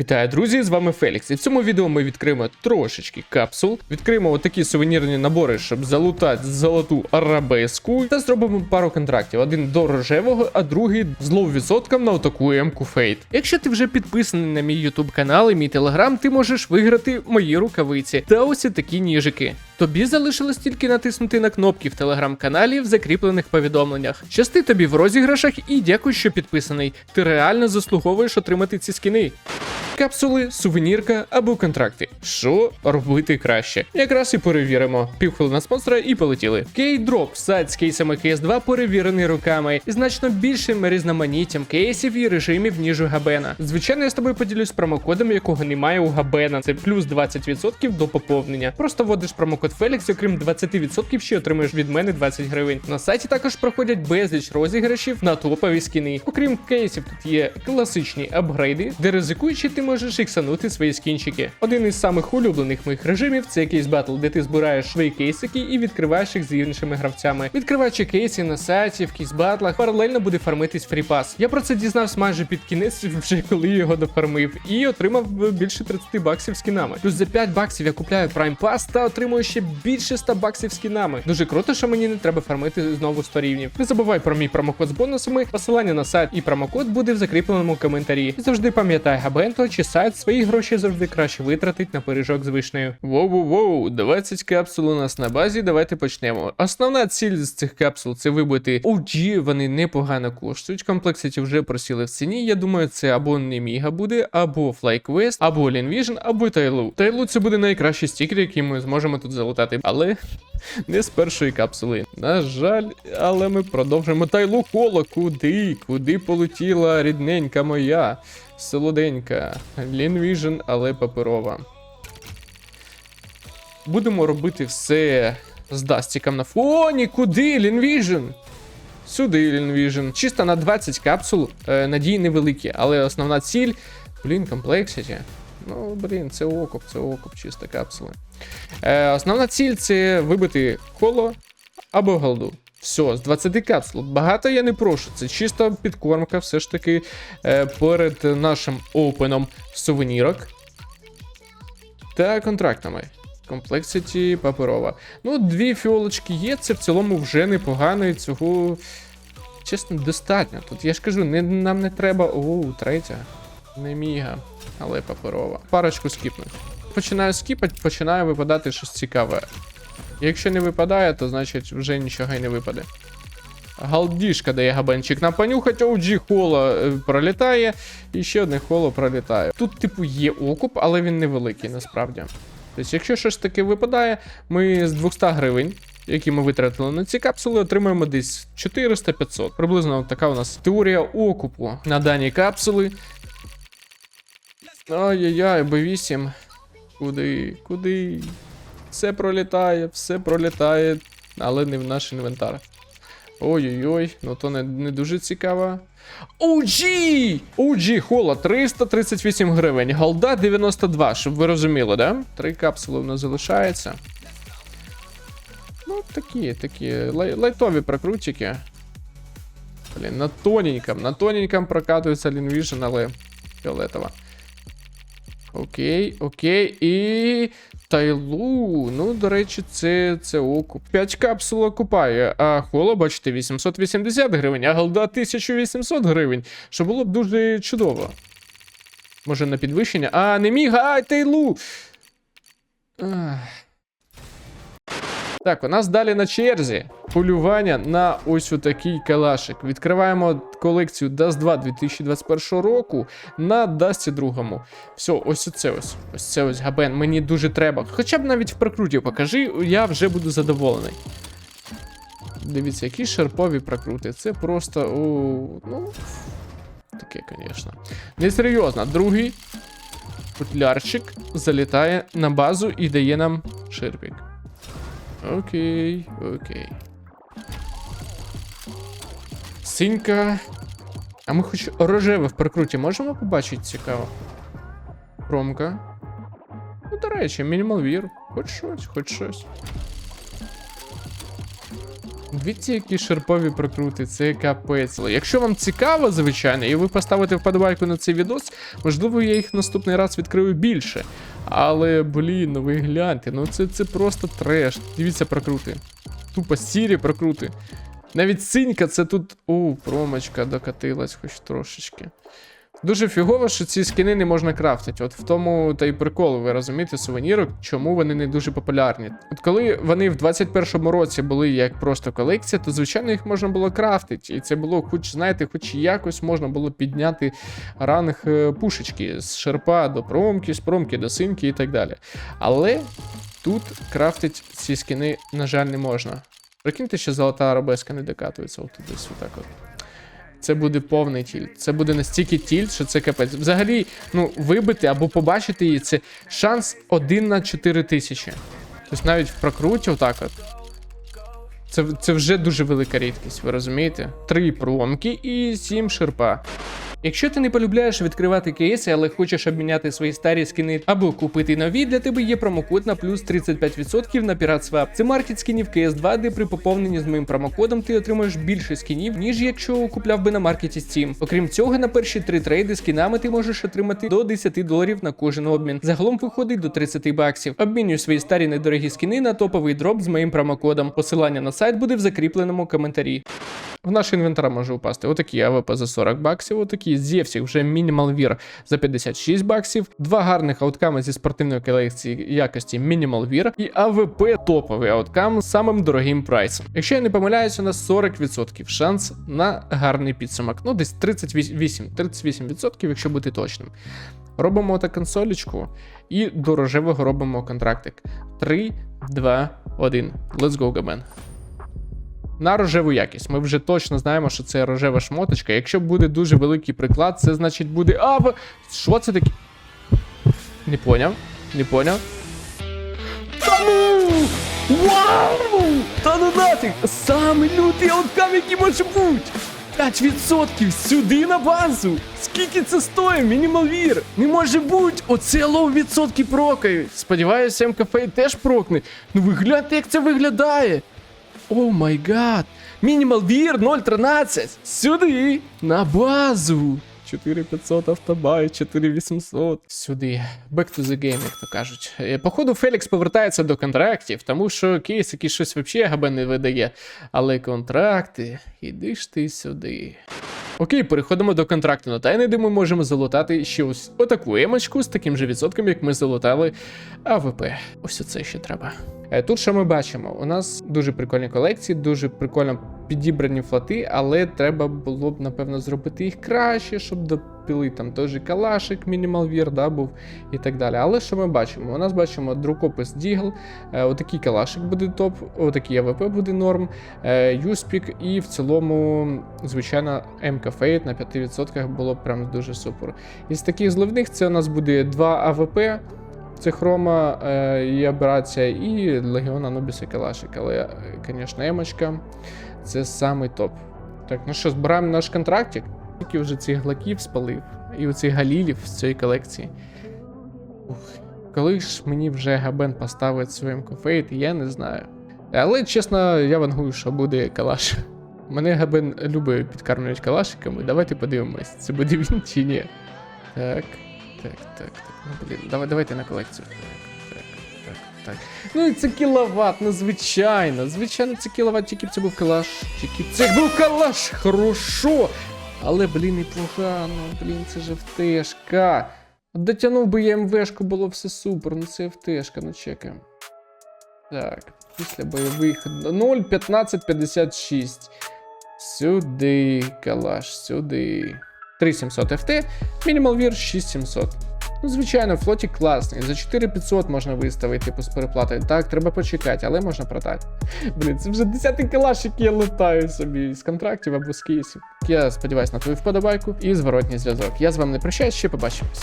Вітаю, друзі! З вами Фелікс. І в цьому відео ми відкриємо трошечки капсул, відкриємо отакі сувенірні набори, щоб залутати золоту арабеску, та зробимо пару контрактів: один до рожевого, а другий з відсотком на отаку емку Фейт. Якщо ти вже підписаний на мій ютуб канал і мій телеграм, ти можеш виграти мої рукавиці та ось такі ніжики. Тобі залишилось тільки натиснути на кнопки в телеграм-каналі в закріплених повідомленнях. Щасти тобі в розіграшах і дякую, що підписаний. Ти реально заслуговуєш отримати ці скіни. Капсули, сувенірка або контракти. Що робити краще? Якраз і перевіримо. Півхвилина спонсора і полетіли. Кейдроп сайт з кейсами CS2 перевірений руками і значно більшим різноманіттям кейсів і режимів, ніж у Габена. Звичайно, я з тобою поділюсь промокодом, якого немає у Габена. Це плюс 20% до поповнення. Просто вводиш промокод Фелікс, окрім 20% ще отримаєш від мене 20 гривень. На сайті також проходять безліч розіграшів на топові скіни. Окрім кейсів, тут є класичні апгрейди, де ризикуючи, ти можеш іксанути свої скінчики. Один із самих улюблених моїх режимів це кейс батл, де ти збираєш свої кейсики і відкриваєш їх з іншими гравцями. Відкриваючи кейси на сайті, в кейс батлах, паралельно буде фармитись фріпас. Я про це дізнався майже під кінець, вже коли його дофармив, і отримав більше 30 баксів скінами. Плюс за 5 баксів я купляю Prime Pass та отримую ще більше 100 баксів скінами. Дуже круто, що мені не треба фармити знову 100 рівнів. Не забувай про мій промокод з бонусами. Посилання на сайт і промокод буде в закріпленому коментарі. І завжди пам'ятай, Габенто чи сайт свої гроші завжди краще витратить на пиріжок з вишнею. Воу-воу-воу, 20 капсул у нас на базі. Давайте почнемо. Основна ціль з цих капсул це вибити OG, вони непогано коштують. Комплекситі вже просіли в ціні. Я думаю, це або Неміга буде, або FlyQuest, або Linvision, або Тайлу. Тайлу це буде найкращий стікер, який ми зможемо тут залутати. Але не з першої капсули. На жаль, але ми продовжимо Тайлу коло. Куди? Куди полетіла рідненька моя? Солоденька. Лінвіжн, але паперова. Будемо робити все з дастіком на фоні. Куди? Лінвіжн? Сюди Лінвіжн. Чисто на 20 капсул. Е, надії невеликі, але основна ціль. Блін, комплексіті. Ну, блін, це окуп, це окуп, чисто капсули. Е, основна ціль це вибити коло або голду. Все, з 20 капсул. Багато я не прошу. Це чисто підкормка, все ж таки е, перед нашим опеном сувенірок та контрактами. Комплексіті паперова. Ну, дві фіолочки є, це в цілому вже непогано, і цього, чесно, достатньо. Тут я ж кажу, не, нам не треба. О, третя. Не міга, але паперова. Парочку скіпнуть. Починаю скіпати, починає випадати щось цікаве. Якщо не випадає, то значить вже нічого й не випаде. Галдішка дає габанчик на понюхать, OG холо е, пролітає, і ще одне холо пролітає. Тут, типу, є окуп, але він невеликий насправді. Тобто, якщо щось таке випадає, ми з 200 гривень, які ми витратили на ці капсули, отримаємо десь 400-500. Приблизно така у нас теорія окупу на дані капсули. Ай-яй-яй, Б8. Куди? Куди? Все пролітає, все пролітає, але не в наш інвентар. Ой-ой-ой, ну то не, не дуже цікаво. OG! OG хола 338 гривень, голда 92, щоб ви розуміли, да? Три капсули в нас залишається. Ну, такі, такі лай, лайтові прокрутики. Блін, на тоненьком, на тоненьком прокатується Лінвіжн, але фіолетова. Окей, окей, і. Тайлу. Ну, до речі, це це окуп. 5 капсул окупає, а холо, бачите, 880 гривень, а голда 1800 гривень, що було б дуже чудово. Може на підвищення. А, не міг, ай, Тайлу! Ах. Так, у нас далі на черзі полювання на ось отакий калашик. Відкриваємо колекцію Dust 2 2021 року на Dust 2. Все, ось оце ось. Ось це ось габен. Мені дуже треба. Хоча б навіть в прокруті покажи, я вже буду задоволений. Дивіться, які шарпові прокрути. Це просто. О, ну. Таке, звісно. Несерйозно. Другий футлярчик залітає на базу і дає нам ширпік. Окей, окей. Синька. А ми хоч рожеве в прикруті можемо побачити цікаво? Промка. Ну, до речі, мінімал вір. Хоч щось, хоч щось. Дивіться, які шерпові прокрути, це капець. Якщо вам цікаво, звичайно, і ви поставите вподобайку на цей відос, можливо, я їх наступний раз відкрию більше. Але, блін, ну ви гляньте, ну це, це просто треш. Дивіться прокрути. Тупо сірі прокрути. Навіть синька це тут. О, промочка докатилась хоч трошечки. Дуже фігово, що ці скини не можна крафтити. От в тому та й прикол, ви розумієте, сувенірок, чому вони не дуже популярні. От коли вони в 21-му році були як просто колекція, то звичайно їх можна було крафтити. І це було, хоч знаєте, хоч якось можна було підняти ранг е, пушечки з шерпа до промки, з промки до синьки і так далі. Але тут крафтить ці скини, на жаль, не можна. Прикиньте, що золота арабеска не докатується от десь отак от. Це буде повний тільт. Це буде настільки тільт, що це капець. Взагалі, ну, вибити або побачити її, це шанс 1 на 4 тисячі. Тобто навіть в прокруті, отак от. Це, це вже дуже велика рідкість, ви розумієте? Три промки і сім шерпа. Якщо ти не полюбляєш відкривати кейси, але хочеш обміняти свої старі скини або купити нові, для тебе є промокод на плюс 35% на PiratSwap. Це маркет скінів CS2, де при поповненні з моїм промокодом ти отримаєш більше скінів, ніж якщо купляв би на маркеті Steam. Окрім цього, на перші три трейди скінами ти можеш отримати до 10 доларів на кожен обмін. Загалом виходить до 30 баксів. Обмінюй свої старі недорогі скіни на топовий дроп з моїм промокодом. Посилання на сайт буде в закріпленому коментарі. В наш інвентар може упасти отакі АВП за 40 баксів, отакі Зевсік вже Minimal Wear за 56 баксів, два гарних аутками зі спортивної колекції якості Minimal Wear і АВП топовий ауткам з самим дорогим прайсом. Якщо я не помиляюсь, у нас 40% шанс на гарний підсумок. Ну, десь 38, 38%, якщо бути точним. Робимо так консолечку і до рожевого робимо контрактик. 3, 2, 1. Let's go, Габен на рожеву якість. Ми вже точно знаємо, що це рожева шмоточка. Якщо буде дуже великий приклад, це значить буде. А, в- що це таке? Не поняв. Не поняв. Та ну! Вау! Та ну нафіг! Саме лютий ауткам, який може бути! 5% сюди на базу! Скільки це стоїть, мінімалвір? Не може бути! Оце лов відсотки прокають! Сподіваюся, МКФ теж прокне. Ну ви гляньте, як це виглядає! О май гад! Мінімал вір 0.13! Сюди! На базу! 4500 автобай, 4800. Сюди. Back to the game, як то кажуть. Е, Походу, Фелікс повертається до контрактів, тому що кейс, який щось взагалі ГБ не видає. Але контракти, іди ж ти сюди. Окей, переходимо до контракту на тайни, де ми можемо залутати ще ось отаку емочку з таким же відсотком, як ми залутали АВП. Ось оце ще треба. Е, Тут що ми бачимо? У нас дуже прикольні колекції, дуже прикольно підібрані флати, але треба було б, напевно, зробити їх краще, щоб допіли там той же калашик, мінімал вір, да, був і так далі. Але що ми бачимо? У нас бачимо друкопис Дігл, е, отакий калашик буде топ, отакий АВП буде норм, е, Юспік, і в цілому, звичайно, МК Фейт на 5% було б прям дуже супер. Із таких зливних це у нас буде 2 АВП. Це хрома е, і операція, і Легіон Анубіс і Калашик. Але, е, звісно, емочка це самий топ. Так, ну що, збираємо наш контрактик. Тільки вже цих глаків спалив, і оцих галілів з цієї колекції. Ух, коли ж мені вже Габен поставить своїм кофейт, я не знаю. Але чесно, я вангую, що буде калаш. Мене Габен любить підкармлювати калашиками. Давайте подивимось, це буде він чи ні. Так, так, так, так. Ну блін, давай, давайте на колекцію. Так, так, так, так. Ну це кіловат, ну звичайно. Звичайно, це кіловат, тільки б це був калаш. Тільки б це був калаш, хорошо. Але, блін, і погано, блін, це ж ФТшка. Дотягнув би я МВшку, було все супер, ну це ФТшка, ну чекаємо. Так, після бойових 0, 15, 56. Сюди, калаш, сюди. 3700 FT, мінімал вір 6700. Ну, звичайно, флотік класний. За 4500 можна виставити типу, з переплатою. Так, треба почекати, але можна продати. Блін, це вже 10 калаш, який я лутаю собі з контрактів або з кейсів. Я сподіваюся на твою вподобайку і зворотній зв'язок. Я з вами не прощаюсь, ще побачимось.